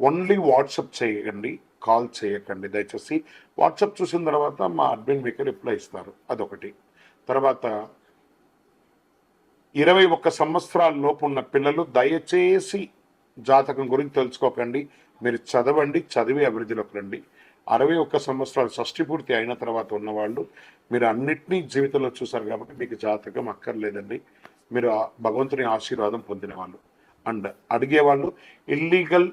Only WhatsApp చేయకండి call చేయకండి. దయచేసి వాట్సప్ చూసిన తర్వాత మా అడ్మిన్ మీకు రిప్లై ఇస్తారు. అదొకటి. తర్వాత ఇరవై ఒక్క సంవత్సరాల లోపు ఉన్న పిల్లలు దయచేసి జాతకం గురించి తెలుసుకోకండి. మీరు చదవండి చదివి అభివృద్ధిలోకి రండి. అరవై ఒక్క సంవత్సరాలు షష్టి పూర్తి అయిన తర్వాత ఉన్నవాళ్ళు మీరు అన్నిటినీ జీవితంలో చూసారు కాబట్టి మీకు జాతకం అక్కర్లేదండి. మీరు ఆ భగవంతుని ఆశీర్వాదం పొందిన వాళ్ళు అండ్ అడిగేవాళ్ళు ఇల్లీగల్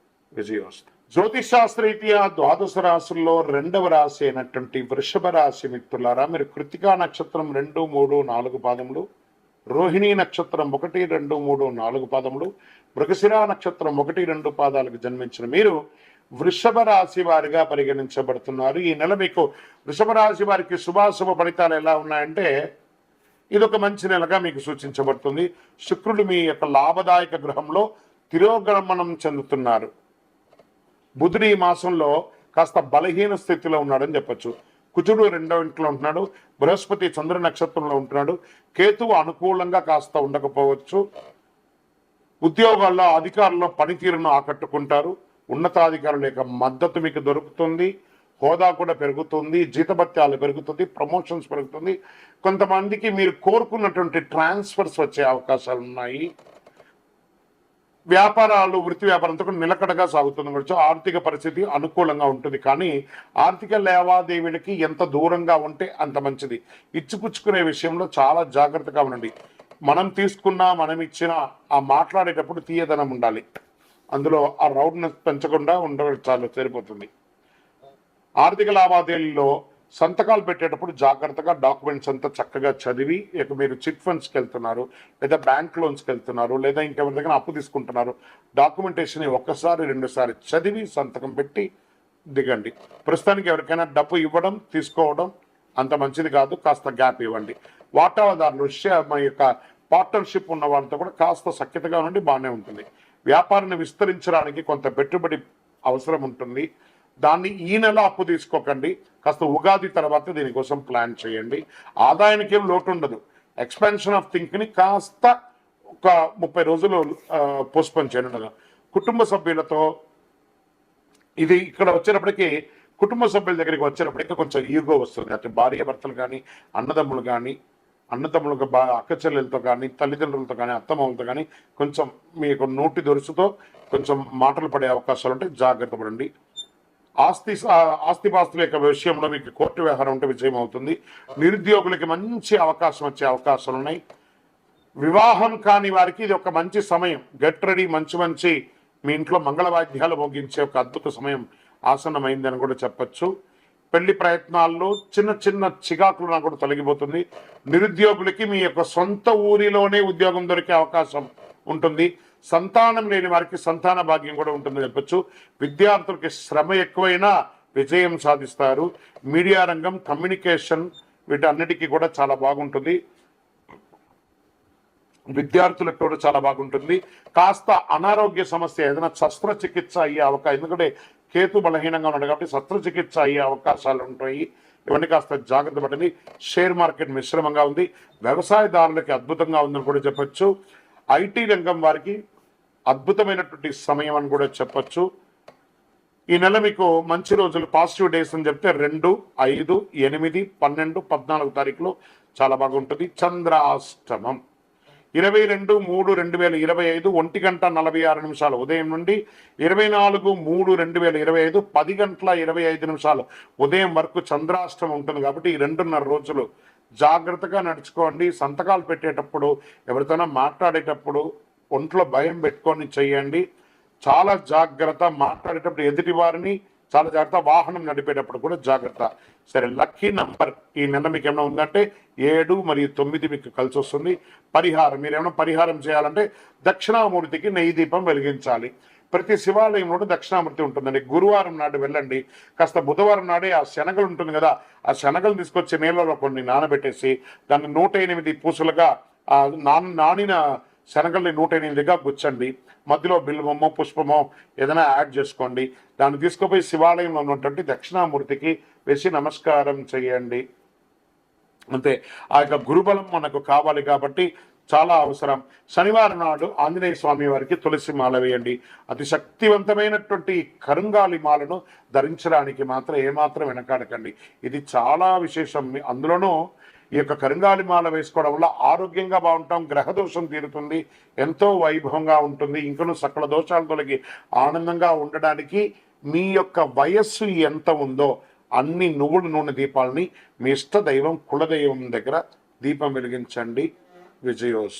విజయోస్తు జ్యోతిషాస్త్రరీత్యా ద్వాదశ రాశుల్లో రెండవ రాశి అయినటువంటి వృషభ రాశి మిత్రులారా మీరు కృతికా నక్షత్రం రెండు మూడు నాలుగు పాదములు రోహిణి నక్షత్రం ఒకటి రెండు మూడు నాలుగు పాదములు మృగశిరా నక్షత్రం ఒకటి రెండు పాదాలకు జన్మించిన మీరు వృషభ రాశి వారిగా పరిగణించబడుతున్నారు. ఈ నెల మీకు వృషభ రాశి వారికి శుభాశుభ ఫలితాలు ఎలా ఉన్నాయంటే ఇది ఒక మంచి నెలగా మీకు సూచించబడుతుంది. శుక్రుడు మీ యొక్క లాభదాయక గృహంలో తిరోగమనం చెందుతున్నారు. బుధుడు ఈ మాసంలో కాస్త బలహీన స్థితిలో ఉన్నాడని చెప్పొచ్చు. కుజుడు రెండవ ఇంట్లో ఉంటున్నాడు. బృహస్పతి చంద్ర నక్షత్రంలో ఉంటున్నాడు. కేతువు అనుకూలంగా కాస్త ఉండకపోవచ్చు. ఉద్యోగాల్లో అధికారుల్లో పనితీరును ఆకట్టుకుంటారు. ఉన్నతాధికారుల యొక్క మద్దతు మీకు దొరుకుతుంది. హోదా కూడా పెరుగుతుంది. జీతభత్యాలు పెరుగుతుంది. ప్రమోషన్స్ పెరుగుతుంది. కొంతమందికి మీరు కోరుకున్నటువంటి ట్రాన్స్ఫర్స్ వచ్చే అవకాశాలు ఉన్నాయి. వ్యాపారాలు వృత్తి వ్యాపారంతో కూడా నిలకడగా సాగుతుంది. కూడా ఆర్థిక పరిస్థితి అనుకూలంగా ఉంటుంది. కానీ ఆర్థిక లావాదేవీలకి ఎంత దూరంగా ఉంటే అంత మంచిది. ఇచ్చిపుచ్చుకునే విషయంలో చాలా జాగ్రత్తగా ఉండండి. మనం తీసుకున్నా మనం ఇచ్చిన ఆ మాట్లాడేటప్పుడు తీయదనం ఉండాలి. అందులో ఆ రౌడ్నెస్ పెంచకుండా ఉండడం చాలా సరిపోతుంది. ఆర్థిక లావాదేవీల్లో సంతకాలు పెట్టేటప్పుడు జాగ్రత్తగా డాక్యుమెంట్స్ అంతా చక్కగా చదివి ఇక మీరు చిట్ ఫండ్స్కి వెళ్తున్నారు లేదా బ్యాంక్ లోన్స్కి వెళ్తున్నారు లేదా ఇంకెవరి దగ్గర అప్పు తీసుకుంటున్నారు డాక్యుమెంటేషన్ ఒక్కసారి రెండుసారి చదివి సంతకం పెట్టి దిగండి. ప్రస్తుతానికి ఎవరికైనా డబ్బు ఇవ్వడం తీసుకోవడం అంత మంచిది కాదు కాస్త గ్యాప్ ఇవ్వండి. వాటాదారులు మా యొక్క పార్ట్నర్షిప్ ఉన్న వాళ్ళతో కూడా కాస్త సఖ్యతగా ఉండి బాగానే ఉంటుంది. వ్యాపారాన్ని విస్తరించడానికి కొంత పెట్టుబడి అవసరం ఉంటుంది. దాన్ని ఈ నెల అప్పు తీసుకోకండి. కాస్త ఉగాది తర్వాత దీనికోసం ప్లాన్ చేయండి. ఆదాయానికి ఏం లోటు ఉండదు. ఎక్స్పెన్షన్ ఆఫ్ థింక్ని కాస్త ఒక ముప్పై రోజులు పోస్ట్పోన్ చేయండి కుటుంబ సభ్యులతో ఇది ఇక్కడ వచ్చేటప్పటికి కుటుంబ సభ్యుల దగ్గరికి వచ్చేటప్పటికి కొంచెం ఈగో వస్తుంది. అంటే భార్య భర్తలు కానీ అన్నదమ్ములు కానీ అన్నదమ్ములకు బా అక్క చెల్లెలతో కానీ తల్లిదండ్రులతో కానీ అత్తమ్మలతో కానీ కొంచెం మీకు నోటి దొరుసుతో కొంచెం మాటలు పడే అవకాశాలు ఉంటే జాగ్రత్త పడండి. ఆస్తి ఆస్తిపాస్తుల యొక్క విషయంలో మీకు కోర్టు వ్యవహారం ఉంటే విజయం అవుతుంది నిరుద్యోగులకి మంచి అవకాశం వచ్చే అవకాశాలు ఉన్నాయి. వివాహం కాని వారికి ఇది ఒక మంచి సమయం. గెట్ రెడీ మంచి మంచి మీ ఇంట్లో మంగళ వాద్యాలు మోగించే ఒక అద్భుత సమయం ఆసన్నమైందని కూడా చెప్పచ్చు. పెళ్ళి ప్రయత్నాల్లో చిన్న చిన్న చికాకులు కూడా తొలగిపోతుంది. నిరుద్యోగులకి మీ యొక్క సొంత ఊరిలోనే ఉద్యోగం దొరికే అవకాశం ఉంటుంది. సంతానం లేని వారికి సంతాన భాగ్యం కూడా ఉంటుందని చెప్పొచ్చు. విద్యార్థులకి శ్రమ ఎక్కువైనా విజయం సాధిస్తారు. మీడియా రంగం కమ్యూనికేషన్ వీటన్నిటికీ కూడా చాలా బాగుంటుంది. విద్యార్థులకు కూడా చాలా బాగుంటుంది. కాస్త అనారోగ్య సమస్య ఏదైనా శస్త్రచికిత్స అయ్యే అవకాశం ఎందుకంటే కేతు బలహీనంగా ఉన్నాడు కాబట్టి శస్త్రచికిత్స అయ్యే అవకాశాలు ఉంటాయి. ఇవన్నీ కాస్త జాగ్రత్త పడింది షేర్ మార్కెట్ మిశ్రమంగా ఉంది. వ్యవసాయదారులకి అద్భుతంగా ఉందని కూడా చెప్పచ్చు. ఐటీ రంగం వారికి అద్భుతమైనటువంటి సమయం అని కూడా చెప్పచ్చు. ఈ నెల మీకు మంచి రోజులు పాజిటివ్ డేస్ అని చెప్తే రెండు ఐదు ఎనిమిది పన్నెండు పద్నాలుగు తారీఖులో చాలా బాగుంటుంది. చంద్రాష్టమం. ఇరవై రెండు మూడు రెండు వేల ఇరవై ఐదు ఒంటి గంట నలభై ఆరు నిమిషాలు. ఉదయం నుండి ఇరవై నాలుగు మూడు రెండు వేల ఇరవై ఐదు పది గంటల ఇరవై ఐదు నిమిషాలు. ఉదయం వరకు చంద్రాష్టమం ఉంటుంది కాబట్టి ఈ రెండున్నర రోజులు జాగ్రత్తగా నడుచుకోండి. సంతకాలు పెట్టేటప్పుడు ఎవరితోనో మాట్లాడేటప్పుడు ఒంట్లో భయం పెట్టుకొని చేయండి. చాలా జాగ్రత్త మాట్లాడేటప్పుడు ఎదుటి వారిని చాలా జాగ్రత్త వాహనం నడిపేటప్పుడు కూడా జాగ్రత్త. సరే లక్కీ నంబర్ ఈ నెల మీకు ఏమైనా ఉందంటే ఏడు మరియు తొమ్మిది మీకు కలిసి వస్తుంది. పరిహారం మీరు ఏమైనా పరిహారం చేయాలంటే దక్షిణామూర్తికి నెయ్యి దీపం వెలిగించాలి. ప్రతి శివాలయంలో దక్షిణామూర్తి ఉంటుందండి. గురువారం నాడు వెళ్ళండి. కాస్త బుధవారం నాడే ఆ శనగలు ఉంటుంది కదా ఆ శనగలు తీసుకొచ్చి నీళ్ళలో కొన్ని నానబెట్టేసి దాన్ని నూట ఎనిమిది పూసలుగా నాన్ నానిన శనగల్ని నూట ఎనిమిదిగా గుచ్చండి. మధ్యలో బిల్వమో పుష్పమో ఏదైనా యాడ్ చేసుకోండి. దాన్ని తీసుకుపోయి శివాలయంలో ఉన్నటువంటి దక్షిణామూర్తికి వేసి నమస్కారం చేయండి. అంతే. ఆ యొక్క గురుబలం మనకు కావాలి కాబట్టి చాలా అవసరం. శనివారం నాడు ఆంజనేయ స్వామి వారికి తులసి మాల వేయండి. అతి శక్తివంతమైనటువంటి కరుంగాలి మాలను ధరించడానికి మాత్రం ఏమాత్రం వెనకాడకండి. ఇది చాలా విశేషం. అందులోనూ ఈ యొక్క కరింగాలి మాల వేసుకోవడం వల్ల ఆరోగ్యంగా బాగుంటాం గ్రహదోషం తీరుతుంది ఎంతో వైభవంగా ఉంటుంది ఇంకను సకల దోషాలు తొలగి ఆనందంగా ఉండడానికి మీ యొక్క వయస్సు ఎంత ఉందో అన్ని నువ్వుల నూనె దీపాలని మీ ఇష్ట దైవం కులదైవం దగ్గర దీపం వెలిగించండి. విజయోస్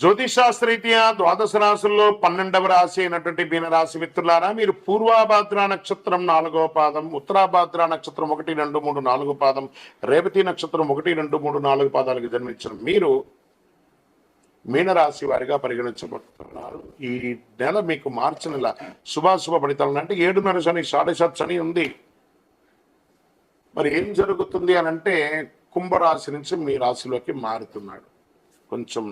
జ్యోతిషాస్త్రీత్యా ద్వాదశ రాశుల్లో పన్నెండవ రాశి అయినటువంటి మీనరాశి మిత్రులారా మీరు పూర్వాభాద్ర నక్షత్రం నాలుగవ పాదం ఉత్తరాభాద్ర నక్షత్రం ఒకటి రెండు మూడు నాలుగు పాదం రేవతి నక్షత్రం ఒకటి రెండు మూడు నాలుగు పాదాలకు జన్మించిన మీరు మీనరాశి వారిగా పరిగణించబడుతున్నారు. ఈ నెల మీకు మార్చి నెల శుభాశుభ ఫలితాలు అంటే ఏడున్నర శని షాడశత్ శని ఉంది. మరి ఏం జరుగుతుంది అని అంటే కుంభరాశి నుంచి మీ రాశిలోకి మారుతున్నాడు. కొంచెం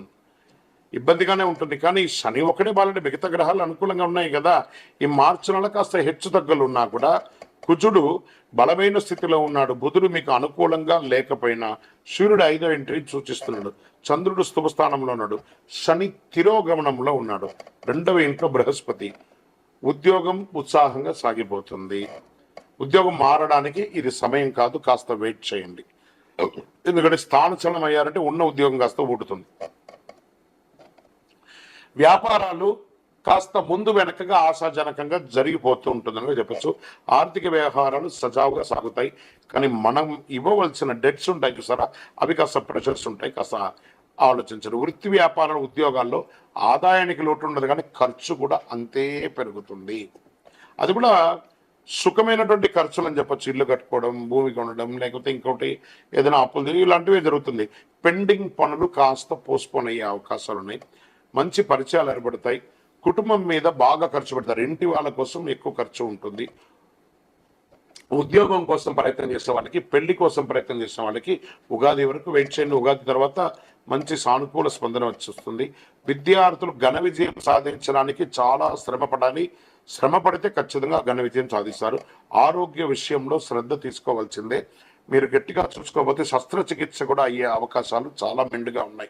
ఇబ్బందిగానే ఉంటుంది. కానీ శని ఒకటే బాలంటే మిగతా గ్రహాలు అనుకూలంగా ఉన్నాయి కదా. ఈ మార్చి నెల కాస్త హెచ్చు తగ్గులు ఉన్నా కూడా కుజుడు బలమైన స్థితిలో ఉన్నాడు. బుధుడు మీకు అనుకూలంగా లేకపోయినా సూర్యుడు ఐదో ఎంట్రీ సూచిస్తున్నాడు. చంద్రుడు స్థుభస్థానంలో ఉన్నాడు. శని తిరోగమనంలో ఉన్నాడు. రెండవ ఇంట్లో బృహస్పతి. ఉద్యోగం ఉత్సాహంగా సాగిపోతుంది. ఉద్యోగం మారడానికి ఇది సమయం కాదు కాస్త వెయిట్ చేయండి. ఎందుకంటే స్థానచలనం అయ్యారంటే ఉన్న ఉద్యోగం కాస్త ఊడుతుంది. వ్యాపారాలు కాస్త ముందు వెనకగా ఆశాజనకంగా జరిగిపోతూ ఉంటుందని చెప్పచ్చు. ఆర్థిక వ్యవహారాలు సజావుగా సాగుతాయి. కానీ మనం ఇవ్వవలసిన డెట్స్ ఉంటాయి చూసారా? అవి కాస్త ప్రెషర్స్ ఉంటాయి కాస్త ఆలోచించరు. వృత్తి వ్యాపారాల ఉద్యోగాల్లో ఆదాయానికి లోటు ఉండదు కానీ ఖర్చు కూడా అంతే పెరుగుతుంది. అది కూడా సుఖమైనటువంటి ఖర్చులు అని చెప్పొచ్చు. ఇల్లు కట్టుకోవడం భూమి కొనడం లేకపోతే ఇంకోటి ఏదైనా అప్పులు ఇలాంటివి ఇలాంటివే జరుగుతుంది. పెండింగ్ పనులు కాస్త పోస్ట్పోన్ అయ్యే అవకాశాలు ఉన్నాయి. మంచి పరిచయాలు ఏర్పడతాయి. కుటుంబం మీద బాగా ఖర్చు పెడతారు. ఇంటి వాళ్ళ కోసం ఎక్కువ ఖర్చు ఉంటుంది. ఉద్యోగం కోసం ప్రయత్నం చేసే వాళ్ళకి పెళ్ళి కోసం ప్రయత్నం చేసిన వాళ్ళకి ఉగాది వరకు వెయిట్ చేయండి. ఉగాది తర్వాత మంచి సానుకూల స్పందన వచ్చేస్తుంది. విద్యార్థులు ఘన విజయం సాధించడానికి చాలా శ్రమ పడాలి. శ్రమ పడితే ఖచ్చితంగా ఘన విజయం సాధిస్తారు. ఆరోగ్య విషయంలో శ్రద్ధ తీసుకోవాల్సిందే. మీరు గట్టిగా చూసుకోకపోతే శస్త్రచికిత్స కూడా అయ్యే అవకాశాలు చాలా మెండుగా ఉన్నాయి.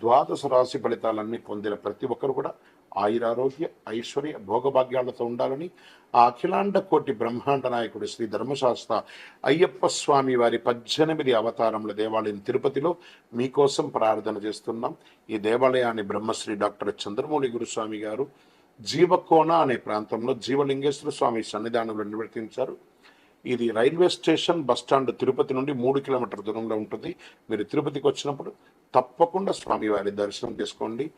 ద్వాదశ రాశి ఫలితాలన్నీ పొందిన ప్రతి ఒక్కరు కూడా ఆయురారోగ్య ఐశ్వర్య భోగభాగ్యాలతో ఉండాలని ఆ అఖిలాండ కోటి బ్రహ్మాండ నాయకుడు శ్రీ ధర్మశాస్త్ర అయ్యప్ప స్వామి వారి పద్దెనిమిది అవతారముల దేవాలయం తిరుపతిలో మీకోసం ప్రార్థన చేస్తున్నాం. ఈ దేవాలయాన్ని బ్రహ్మశ్రీ డాక్టర్ చంద్రమౌళి గురుస్వామి గారు జీవకోన అనే ప్రాంతంలో జీవలింగేశ్వర స్వామి సన్నిధానంలో నిర్వర్తించారు. ఇది railway station bus stand Tirupati నుండి మూడు కిలోమీటర్ దూరంలో ఉంటుంది. మీరు తిరుపతికి వచ్చినప్పుడు తప్పకుండా స్వామివారి దర్శనం చేసుకోండి.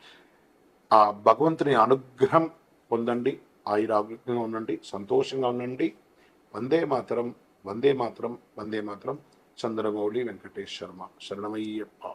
ఆ భగవంతుని అనుగ్రహం పొందండి. ఆయురాగ్యంగా ఉండండి. సంతోషంగా ఉండండి. వందే మాతరం వందే మాతరం వందే మాతరం. చంద్రమౌళి వెంకటేష్ శర్మ శరణమయ్యప్ప.